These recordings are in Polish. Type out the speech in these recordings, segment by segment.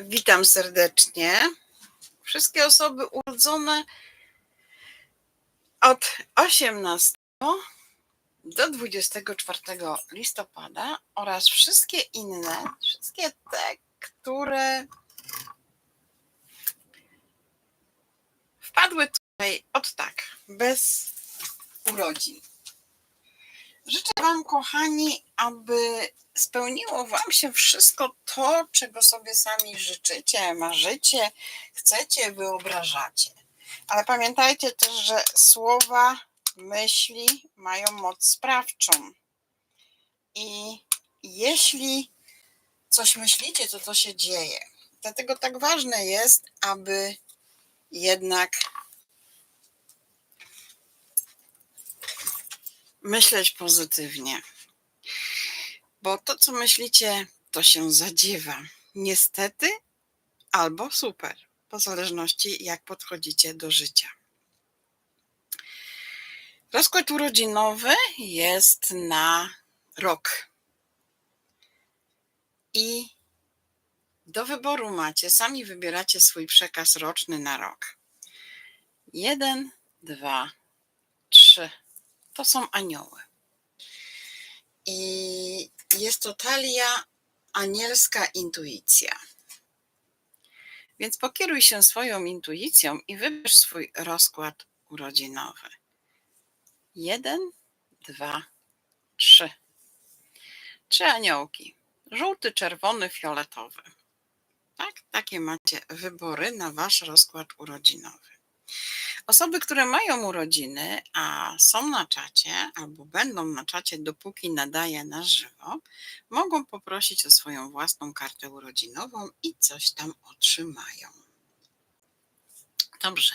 Witam serdecznie. Wszystkie osoby urodzone od 18 do 24 listopada oraz wszystkie inne, wszystkie te, które wpadły tutaj od tak, bez urodzin. Życzę Wam, kochani, aby spełniło Wam się wszystko to, czego sobie sami życzycie, marzycie, chcecie, wyobrażacie. Ale pamiętajcie też, że słowa, myśli mają moc sprawczą. I jeśli coś myślicie, to to się dzieje. Dlatego tak ważne jest, aby jednak myśleć pozytywnie. Bo to, co myślicie, to się zadziewa. Niestety, albo super, po zależności jak podchodzicie do życia. Rozkład urodzinowy jest na rok. I do wyboru macie, sami wybieracie swój przekaz roczny na rok. Jeden, dwa, trzy. To są anioły. I jest to talia anielska intuicja. Więc pokieruj się swoją intuicją i wybierz swój rozkład urodzinowy. Jeden, dwa, trzy. Trzy aniołki. Żółty, czerwony, fioletowy. Tak? Takie macie wybory na wasz rozkład urodzinowy. Osoby, które mają urodziny, a są na czacie albo będą na czacie, dopóki nadaje na żywo, mogą poprosić o swoją własną kartę urodzinową i coś tam otrzymają. Dobrze.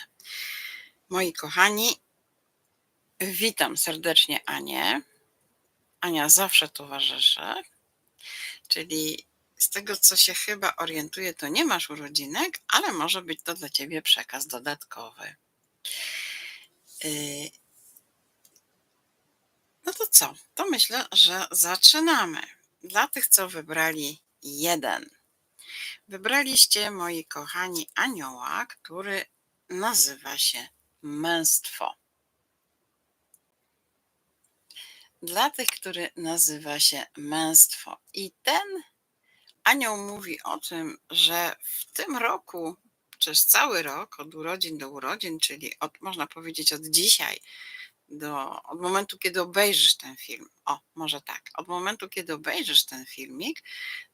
Moi kochani, witam serdecznie Anię. Ania zawsze towarzyszy, czyli z tego, co się chyba orientuję, to nie masz urodzinek, ale może być to dla ciebie przekaz dodatkowy. Yy, no to co? To myślę, że zaczynamy. Dla tych, co wybrali jeden. Wybraliście, moi kochani, anioła, który nazywa się męstwo. Dla tych, który nazywa się męstwo. I ten anioł mówi o tym, że w tym roku przez cały rok, od urodzin do urodzin, czyli od, można powiedzieć od dzisiaj, do, od momentu, kiedy obejrzysz ten film, o, może tak, od momentu, kiedy obejrzysz ten filmik,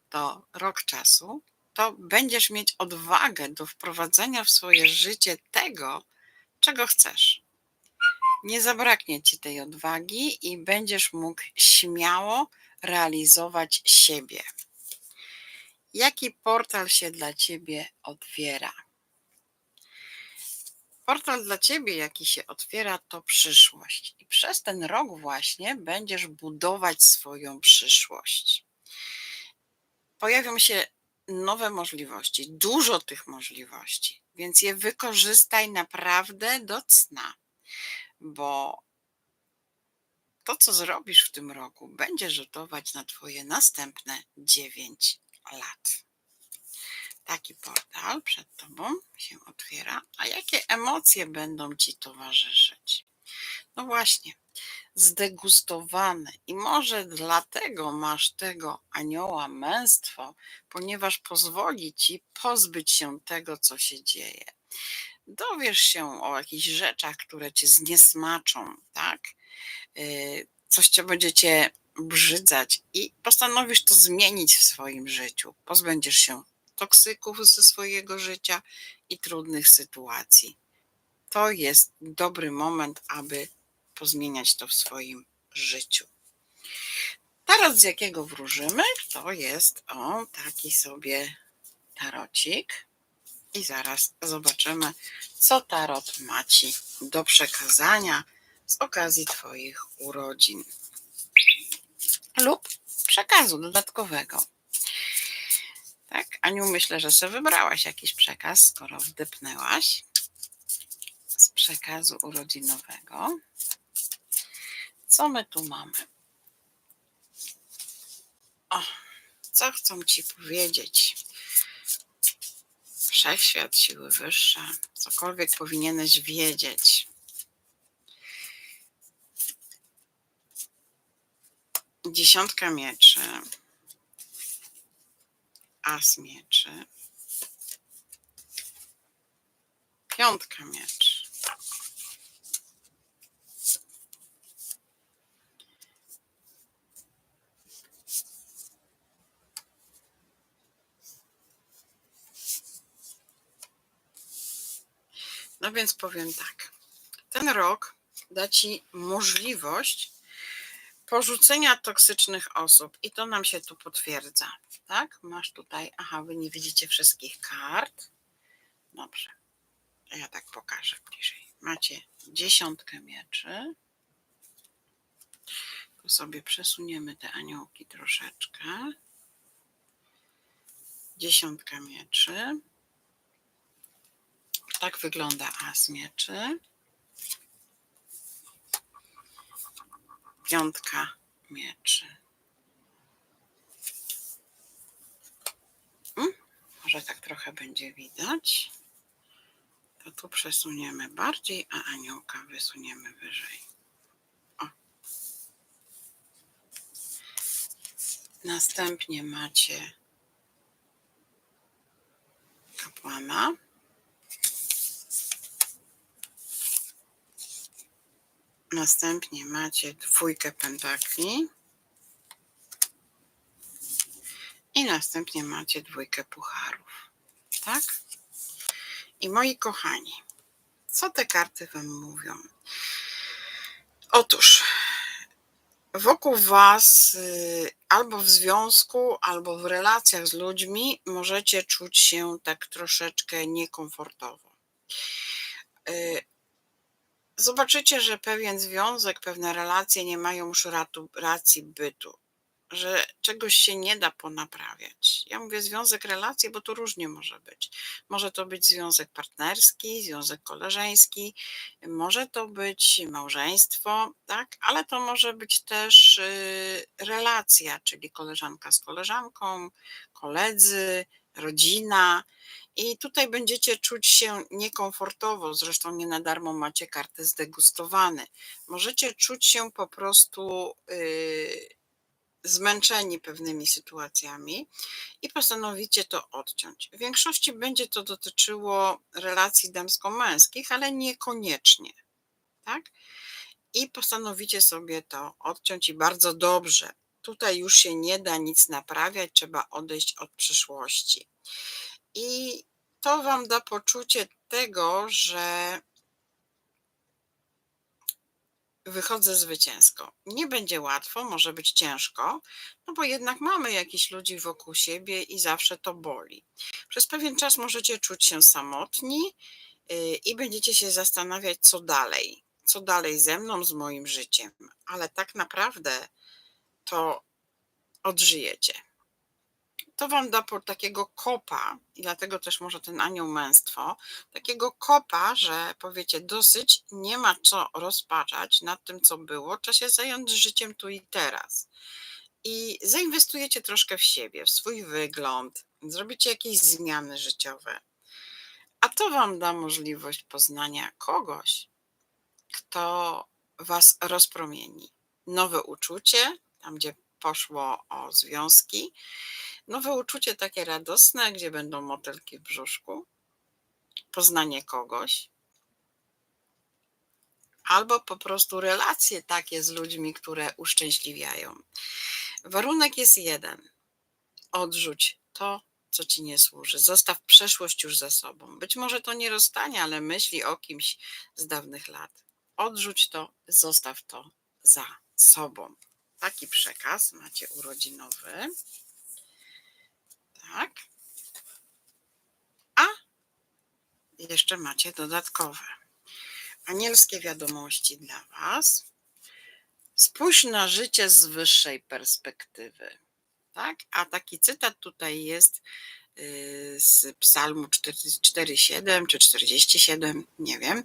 to rok czasu, to będziesz mieć odwagę do wprowadzenia w swoje życie tego, czego chcesz. Nie zabraknie ci tej odwagi i będziesz mógł śmiało realizować siebie. Jaki portal się dla ciebie otwiera? Portal dla ciebie, jaki się otwiera, to przyszłość. I przez ten rok właśnie będziesz budować swoją przyszłość. Pojawią się nowe możliwości, dużo tych możliwości, więc je wykorzystaj naprawdę do cna, bo to, co zrobisz w tym roku, będzie rzutować na Twoje następne 9 lat taki portal przed Tobą się otwiera, a jakie emocje będą Ci towarzyszyć? No właśnie, zdegustowane i może dlatego masz tego anioła męstwo, ponieważ pozwoli Ci pozbyć się tego, co się dzieje. Dowiesz się o jakichś rzeczach, które Cię zniesmaczą, tak? Y, coś Cię będzie Cię brzydzać i postanowisz to zmienić w swoim życiu. Pozbędziesz się toksyków ze swojego życia i trudnych sytuacji. To jest dobry moment, aby pozmieniać to w swoim życiu. Tarot, z jakiego wróżymy, to jest o taki sobie tarocik. I zaraz zobaczymy, co tarot ma ci do przekazania z okazji Twoich urodzin lub przekazu dodatkowego. Tak, Aniu, myślę, że sobie wybrałaś jakiś przekaz, skoro wdypnęłaś z przekazu urodzinowego. Co my tu mamy? O, co chcą ci powiedzieć? Wszechświat, siły wyższe, cokolwiek powinieneś wiedzieć. Dziesiątka mieczy, as mieczy, piątka mieczy. No więc powiem tak. Ten rok da ci możliwość porzucenia toksycznych osób i to nam się tu potwierdza. Tak? Masz tutaj, aha, wy nie widzicie wszystkich kart. Dobrze. Ja tak pokażę bliżej. Macie dziesiątkę mieczy. Tu sobie przesuniemy te aniołki troszeczkę. Dziesiątka mieczy. Tak wygląda as mieczy. Piątka mieczy. Może tak trochę będzie widać. To tu przesuniemy bardziej, a aniołka wysuniemy wyżej. O. Następnie macie kapłana. Następnie macie dwójkę pentakli. I następnie macie dwójkę pucharów. Tak? I moi kochani, co te karty Wam mówią? Otóż wokół Was, y, albo w związku, albo w relacjach z ludźmi, możecie czuć się tak troszeczkę niekomfortowo. Y, zobaczycie, że pewien związek, pewne relacje nie mają już ratu, racji bytu, że czegoś się nie da ponaprawiać. Ja mówię związek, relacje, bo to różnie może być. Może to być związek partnerski, związek koleżeński, może to być małżeństwo, tak, ale to może być też y, relacja, czyli koleżanka z koleżanką, koledzy, rodzina. I tutaj będziecie czuć się niekomfortowo, zresztą nie na darmo macie kartę zdegustowany. Możecie czuć się po prostu yy, zmęczeni pewnymi sytuacjami i postanowicie to odciąć. W większości będzie to dotyczyło relacji damsko-męskich, ale niekoniecznie. Tak? I postanowicie sobie to odciąć i bardzo dobrze. Tutaj już się nie da nic naprawiać, trzeba odejść od przyszłości. I to Wam da poczucie tego, że wychodzę zwycięsko. Nie będzie łatwo, może być ciężko, no bo jednak mamy jakichś ludzi wokół siebie i zawsze to boli. Przez pewien czas możecie czuć się samotni yy, i będziecie się zastanawiać, co dalej. Co dalej ze mną, z moim życiem, ale tak naprawdę to odżyjecie to wam da takiego kopa, i dlatego też może ten anioł męstwo, takiego kopa, że powiecie dosyć, nie ma co rozpaczać nad tym, co było, trzeba się zająć życiem tu i teraz. I zainwestujecie troszkę w siebie, w swój wygląd, zrobicie jakieś zmiany życiowe. A to wam da możliwość poznania kogoś, kto was rozpromieni. Nowe uczucie, tam gdzie poszło o związki, nowe uczucie takie radosne, gdzie będą motylki w brzuszku, poznanie kogoś, albo po prostu relacje takie z ludźmi, które uszczęśliwiają. Warunek jest jeden: odrzuć to, co ci nie służy. Zostaw przeszłość już za sobą. Być może to nie rozstanie, ale myśli o kimś z dawnych lat. Odrzuć to, zostaw to za sobą. Taki przekaz macie urodzinowy. Tak. A jeszcze macie dodatkowe. Anielskie wiadomości dla Was. Spójrz na życie z wyższej perspektywy. Tak? A taki cytat tutaj jest y, z Psalmu 47 czy 47, nie wiem.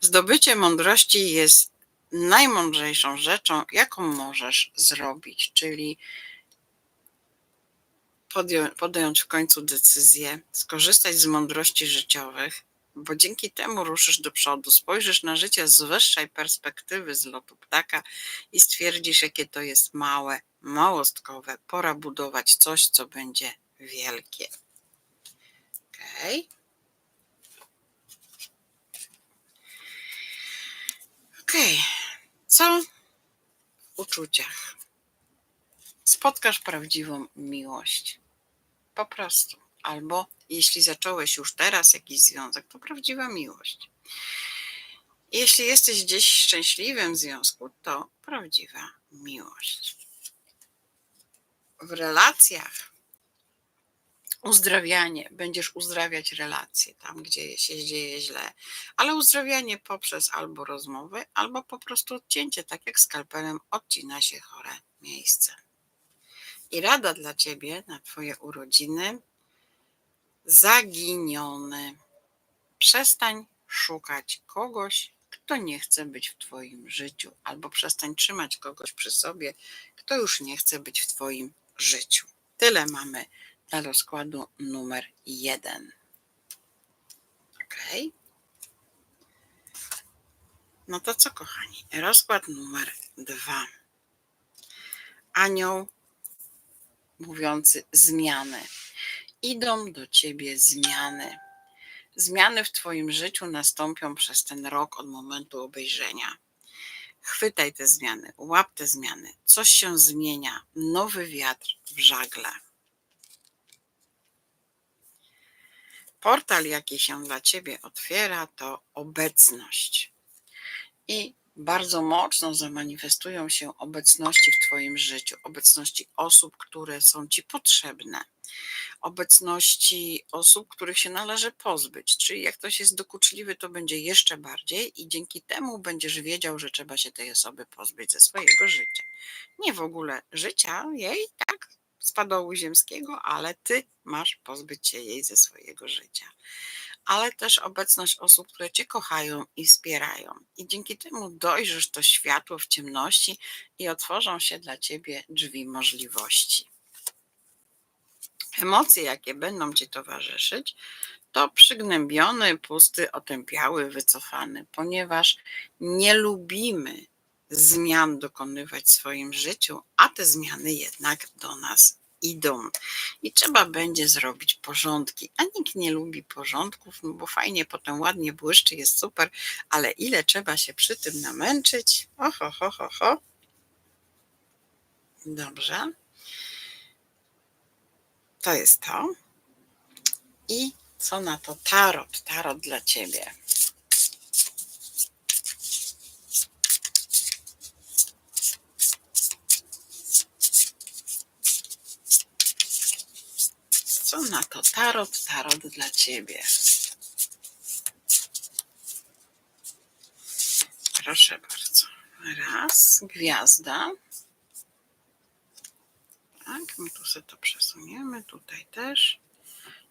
Zdobycie mądrości jest najmądrzejszą rzeczą, jaką możesz zrobić, czyli podją- podjąć w końcu decyzję, skorzystać z mądrości życiowych, bo dzięki temu ruszysz do przodu, spojrzysz na życie z wyższej perspektywy, z lotu ptaka i stwierdzisz, jakie to jest małe, małostkowe. Pora budować coś, co będzie wielkie. Okej. Okej. Co w uczuciach? Spotkasz prawdziwą miłość. Po prostu. Albo jeśli zacząłeś już teraz jakiś związek, to prawdziwa miłość. Jeśli jesteś gdzieś w szczęśliwym związku, to prawdziwa miłość. W relacjach uzdrawianie, będziesz uzdrawiać relacje tam, gdzie się dzieje źle, ale uzdrawianie poprzez albo rozmowy, albo po prostu odcięcie, tak jak skalpelem odcina się chore miejsce. I rada dla ciebie na twoje urodziny zaginiony. Przestań szukać kogoś, kto nie chce być w Twoim życiu, albo przestań trzymać kogoś przy sobie, kto już nie chce być w Twoim życiu. Tyle mamy dla rozkładu numer jeden. Ok. No to co, kochani? Rozkład numer dwa. Anioł mówiący zmiany idą do ciebie zmiany. Zmiany w Twoim życiu nastąpią przez ten rok od momentu obejrzenia. Chwytaj te zmiany, łap te zmiany. Coś się zmienia, nowy wiatr w żagle. Portal, jaki się dla Ciebie otwiera, to obecność. I bardzo mocno zamanifestują się obecności w Twoim życiu, obecności osób, które są Ci potrzebne obecności osób, których się należy pozbyć. Czyli jak ktoś jest dokuczliwy, to będzie jeszcze bardziej i dzięki temu będziesz wiedział, że trzeba się tej osoby pozbyć ze swojego życia. Nie w ogóle życia jej, tak, spadołu ziemskiego, ale ty masz pozbyć się jej ze swojego życia. Ale też obecność osób, które cię kochają i wspierają. I dzięki temu dojrzysz to światło w ciemności i otworzą się dla ciebie drzwi możliwości emocje, jakie będą ci towarzyszyć, to przygnębiony, pusty, otępiały, wycofany, ponieważ nie lubimy zmian dokonywać w swoim życiu, a te zmiany jednak do nas idą. I trzeba będzie zrobić porządki. A nikt nie lubi porządków, no bo fajnie potem ładnie błyszczy, jest super, ale ile trzeba się przy tym namęczyć? Oho, ho, ho, ho. Dobrze. To jest to. I co na to tarot? Tarot dla ciebie. Na to tarot? Tarot dla ciebie. Proszę bardzo. Raz, gwiazda. Tak, my tu sobie to przesuniemy, tutaj też.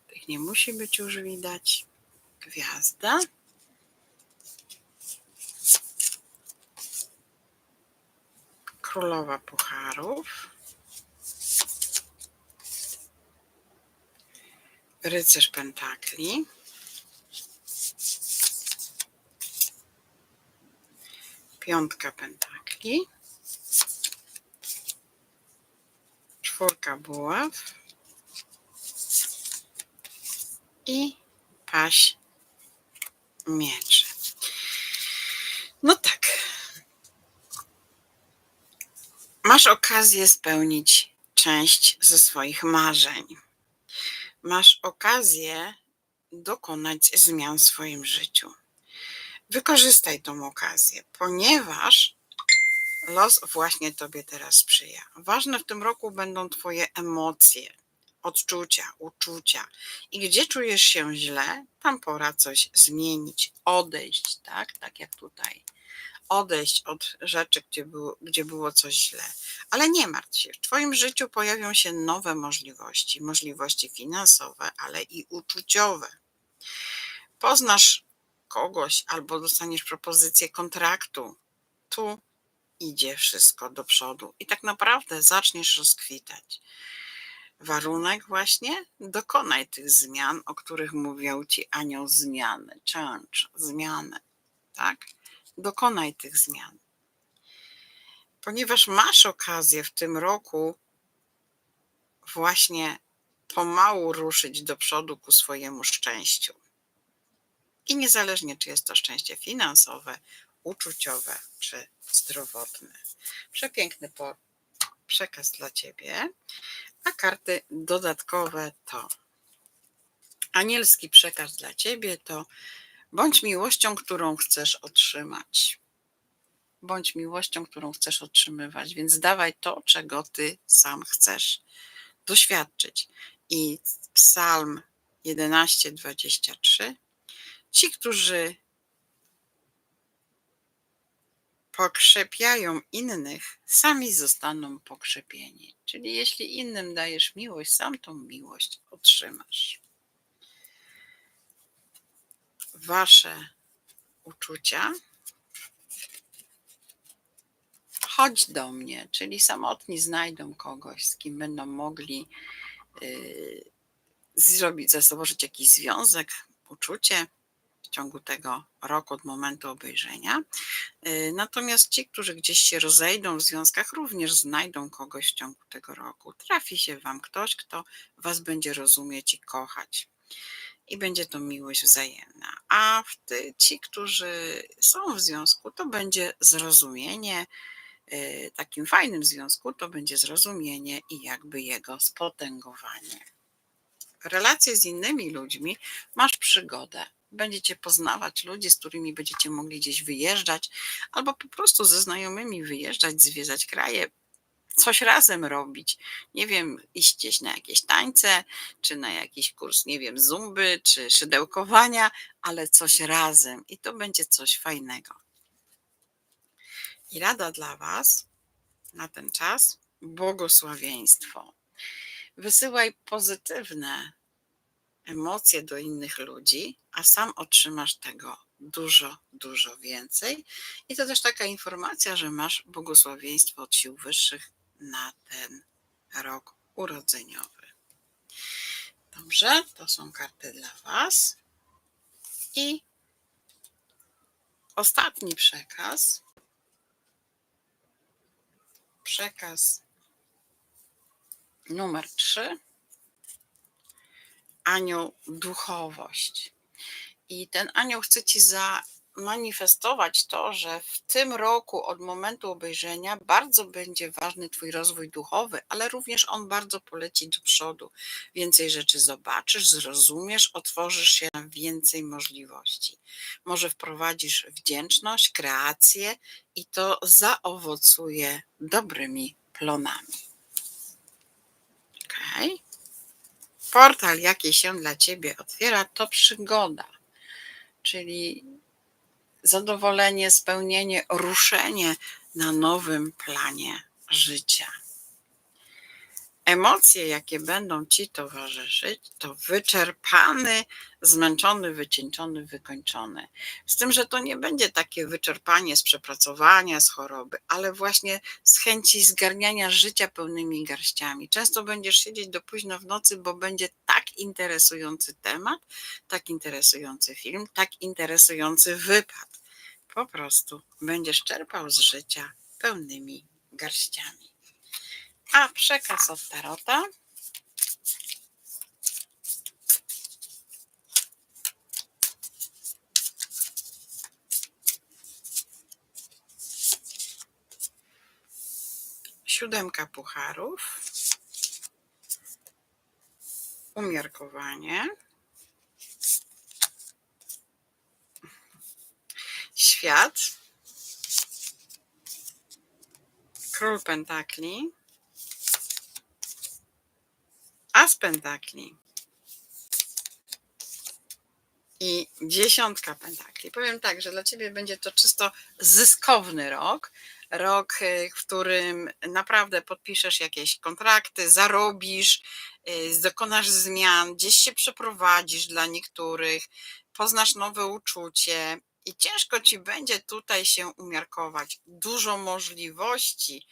Tych nie musi być już widać. Gwiazda. Królowa Pucharów. Rycerz Pentakli. Piątka Pentakli. czwórka buław i paść mieczy. No tak. Masz okazję spełnić część ze swoich marzeń. Masz okazję dokonać zmian w swoim życiu. Wykorzystaj tą okazję, ponieważ Los właśnie Tobie teraz sprzyja. Ważne w tym roku będą Twoje emocje, odczucia, uczucia. I gdzie czujesz się źle, tam pora coś zmienić, odejść, tak? Tak jak tutaj. Odejść od rzeczy, gdzie było, gdzie było coś źle. Ale nie martw się. W Twoim życiu pojawią się nowe możliwości, możliwości finansowe, ale i uczuciowe. Poznasz kogoś albo dostaniesz propozycję kontraktu. Tu idzie wszystko do przodu i tak naprawdę zaczniesz rozkwitać. Warunek właśnie, dokonaj tych zmian, o których mówił ci anioł zmiany, change, zmiany, tak? Dokonaj tych zmian. Ponieważ masz okazję w tym roku właśnie pomału ruszyć do przodu ku swojemu szczęściu. I niezależnie, czy jest to szczęście finansowe, uczuciowe czy zdrowotne. Przepiękny przekaz dla Ciebie. A karty dodatkowe to anielski przekaz dla Ciebie to bądź miłością, którą chcesz otrzymać. Bądź miłością, którą chcesz otrzymywać, więc dawaj to, czego Ty sam chcesz doświadczyć. I Psalm 11:23 Ci, którzy pokrzepiają innych, sami zostaną pokrzepieni. Czyli jeśli innym dajesz miłość, sam tą miłość otrzymasz. Wasze uczucia. Chodź do mnie, czyli samotni znajdą kogoś, z kim będą mogli yy, zrobić, zastosować jakiś związek, uczucie, w ciągu tego roku od momentu obejrzenia. Y, natomiast ci, którzy gdzieś się rozejdą w związkach, również znajdą kogoś w ciągu tego roku. Trafi się Wam ktoś, kto Was będzie rozumieć i kochać. I będzie to miłość wzajemna. A ty, ci, którzy są w związku, to będzie zrozumienie. Y, takim fajnym związku to będzie zrozumienie i jakby jego spotęgowanie. Relacje z innymi ludźmi masz przygodę będziecie poznawać ludzi, z którymi będziecie mogli gdzieś wyjeżdżać, albo po prostu ze znajomymi wyjeżdżać, zwiedzać kraje, coś razem robić. Nie wiem, iść gdzieś na jakieś tańce, czy na jakiś kurs, nie wiem, zumby, czy szydełkowania, ale coś razem i to będzie coś fajnego. I rada dla Was na ten czas błogosławieństwo. Wysyłaj pozytywne emocje do innych ludzi, a sam otrzymasz tego dużo, dużo więcej. I to też taka informacja, że masz błogosławieństwo od sił wyższych na ten rok urodzeniowy. Dobrze, to są karty dla Was. I ostatni przekaz. Przekaz numer 3 anioł duchowość. I ten anioł chce ci zamanifestować to, że w tym roku od momentu obejrzenia bardzo będzie ważny Twój rozwój duchowy, ale również on bardzo poleci do przodu. Więcej rzeczy zobaczysz, zrozumiesz, otworzysz się na więcej możliwości. Może wprowadzisz wdzięczność, kreację i to zaowocuje dobrymi plonami. Okay portal, jaki się dla ciebie otwiera, to przygoda, czyli zadowolenie, spełnienie, ruszenie na nowym planie życia. Emocje, jakie będą ci towarzyszyć, to wyczerpany, zmęczony, wycieńczony, wykończony. Z tym, że to nie będzie takie wyczerpanie z przepracowania, z choroby, ale właśnie z chęci zgarniania życia pełnymi garściami. Często będziesz siedzieć do późno w nocy, bo będzie tak interesujący temat, tak interesujący film, tak interesujący wypad. Po prostu będziesz czerpał z życia pełnymi garściami. A przekaz od Tarota. Siódemka pucharów. Umiarkowanie. Świat. Król Pentakli. As pentakli i dziesiątka pentakli. Powiem tak, że dla ciebie będzie to czysto zyskowny rok. Rok, y, w którym naprawdę podpiszesz jakieś kontrakty, zarobisz, y, dokonasz zmian, gdzieś się przeprowadzisz dla niektórych, poznasz nowe uczucie i ciężko ci będzie tutaj się umiarkować. Dużo możliwości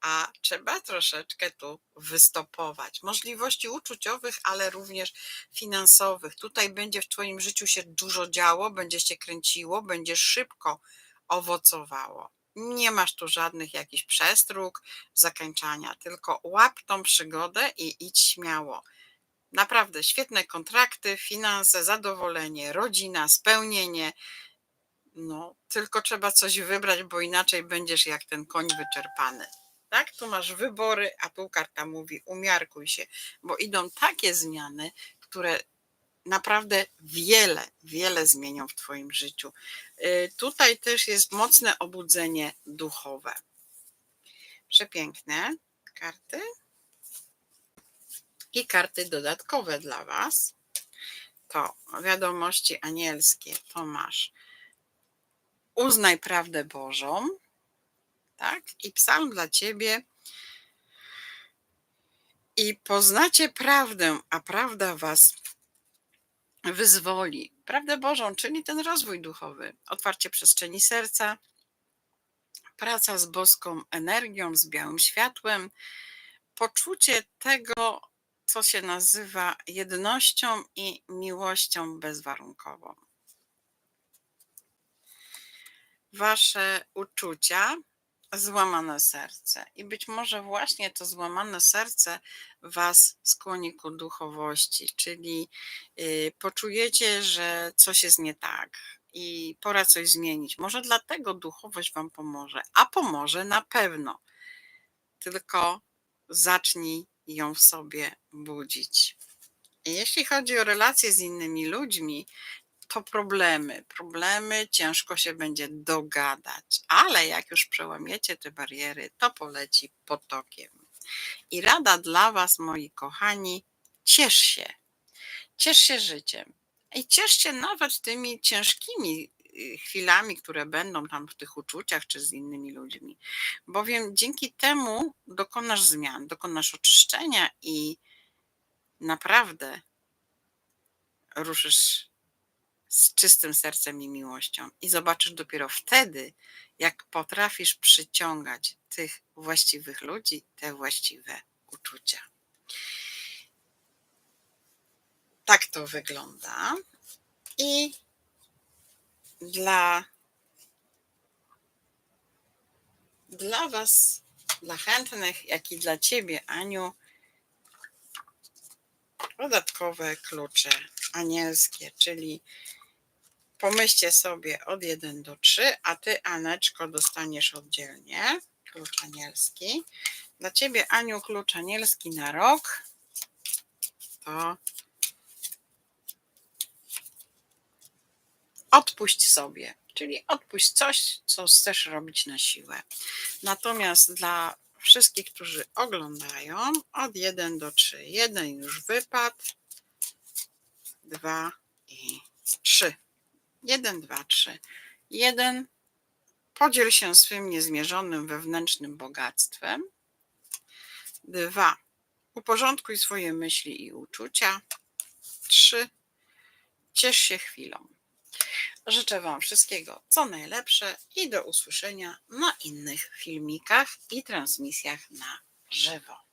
a trzeba troszeczkę tu wystopować. Możliwości uczuciowych, ale również finansowych. Tutaj będzie w Twoim życiu się dużo działo, będzie się kręciło, będzie szybko owocowało. Nie masz tu żadnych jakichś przestróg, zakończania, tylko łap tą przygodę i idź śmiało. Naprawdę świetne kontrakty, finanse, zadowolenie, rodzina, spełnienie. No, tylko trzeba coś wybrać, bo inaczej będziesz jak ten koń wyczerpany. Tak? Tu masz wybory, a tu karta mówi: umiarkuj się, bo idą takie zmiany, które naprawdę wiele, wiele zmienią w Twoim życiu. Y, Tutaj też jest mocne obudzenie duchowe. Przepiękne karty. I karty dodatkowe dla Was. To wiadomości anielskie. To masz. Uznaj prawdę Bożą. Tak? I psalm dla Ciebie. I poznacie prawdę, a prawda Was wyzwoli. Prawdę Bożą, czyli ten rozwój duchowy, otwarcie przestrzeni serca, praca z boską energią, z białym światłem, poczucie tego, co się nazywa jednością i miłością bezwarunkową. Wasze uczucia, złamane serce. I być może właśnie to złamane serce Was skłoni ku duchowości, czyli y, poczujecie, że coś jest nie tak i pora coś zmienić. Może dlatego duchowość Wam pomoże, a pomoże na pewno. Tylko zacznij ją w sobie budzić. Jeśli chodzi o relacje z innymi ludźmi, to problemy, problemy, ciężko się będzie dogadać, ale jak już przełamiecie te bariery, to poleci potokiem. I rada dla Was, moi kochani, ciesz się. Ciesz się życiem. I ciesz się nawet tymi ciężkimi y, chwilami, które będą tam w tych uczuciach czy z innymi ludźmi, bowiem dzięki temu dokonasz zmian, dokonasz oczyszczenia i naprawdę ruszysz z czystym sercem i miłością. I zobaczysz dopiero wtedy, jak potrafisz przyciągać tych właściwych ludzi, te właściwe uczucia. Tak to wygląda. I dla, dla Was, dla chętnych, jak i dla Ciebie, Aniu, dodatkowe klucze anielskie, czyli pomyślcie sobie od 1 do 3, a ty, Aneczko, dostaniesz oddzielnie klucz anielski. Dla ciebie, Aniu, klucz anielski na rok to odpuść sobie, czyli odpuść coś, co chcesz robić na siłę. Natomiast dla wszystkich, którzy oglądają, od 1 do 3. Jeden już wypadł, dwa i trzy. Jeden, dwa, trzy. Jeden. Podziel się swym niezmierzonym wewnętrznym bogactwem. Dwa. Uporządkuj swoje myśli i uczucia. Trzy. Ciesz się chwilą. Życzę Wam wszystkiego co najlepsze i do usłyszenia na innych filmikach i transmisjach na żywo.